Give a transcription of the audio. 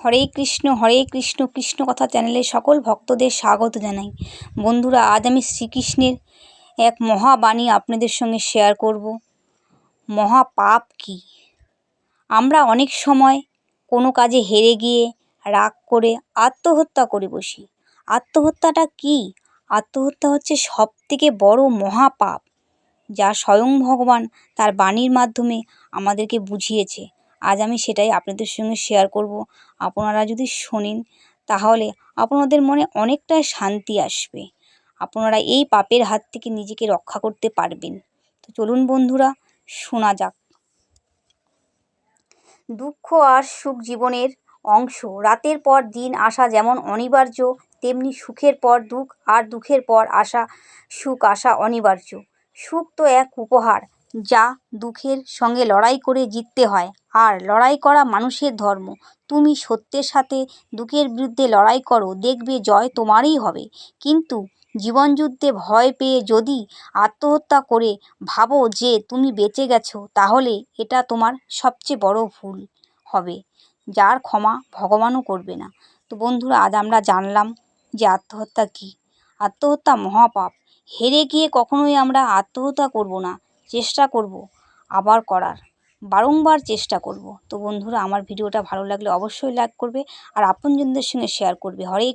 হরে কৃষ্ণ হরে কৃষ্ণ কৃষ্ণ কথা চ্যানেলে সকল ভক্তদের স্বাগত জানাই। বন্ধুরা, আজ আমি শ্রীকৃষ্ণের এক মহাবাণী আপনাদের সঙ্গে শেয়ার করব। মহা পাপ কি? আমরা অনেক সময় কোনো কাজে হেরে গিয়ে রাগ করে আত্মহত্যা করে বসি। আত্মহত্যাটা কি? আত্মহত্যা হচ্ছে সব থেকে বড় মহাপাপ, যা স্বয়ং ভগবান তার বাণীর মাধ্যমে আমাদেরকে বুঝিয়েছে। আজ আমি সেটাই আপনাদের সঙ্গে শেয়ার করব। আপনারা যদি শোনেন, তাহলে আপনাদের মনে অনেকটাই শান্তি আসবে। আপনারা এই পাপের হাত থেকে নিজেকে রক্ষা করতে পারবেন। তো চলুন বন্ধুরা, শোনা যাক। দুঃখ আর সুখ জীবনের অংশ। রাতের পর দিন আসা যেমন অনিবার্য, তেমনি সুখের পর দুঃখ, আর দুঃখের পর আসা, সুখ, আসা অনিবার্য। সুখ তো এক উপহার। যা দুঃখের সঙ্গে লড়াই করে জিততে হয়। আর লড়াই করা মানুষের ধর্ম। তুমি সত্যের সাথে দুঃখের বিরুদ্ধে লড়াই করো, দেখবে জয় তোমারই হবে। কিন্তু জীবনযুদ্ধে ভয় পেয়ে যদি আত্মহত্যা করে ভাবো যে তুমি বেঁচে গেছো, তাহলে এটা তোমার সবচেয়ে বড় ভুল হবে, যার ক্ষমা ভগবানও করবে না। তো বন্ধুরা, আজ আমরা জানলাম যে আত্মহত্যা কী? আত্মহত্যা মহাপাপ। হেরে গিয়ে কখনোই আমরা আত্মহত্যা করব না। চেষ্টা করব, আবার করার। বারংবার চেষ্টা করব। তো বন্ধুরা, আমার ভিডিওটা ভালো লাগলে অবশ্যই লাইক করবে আর আপনজনদের সঙ্গে শেয়ার করবে। হরে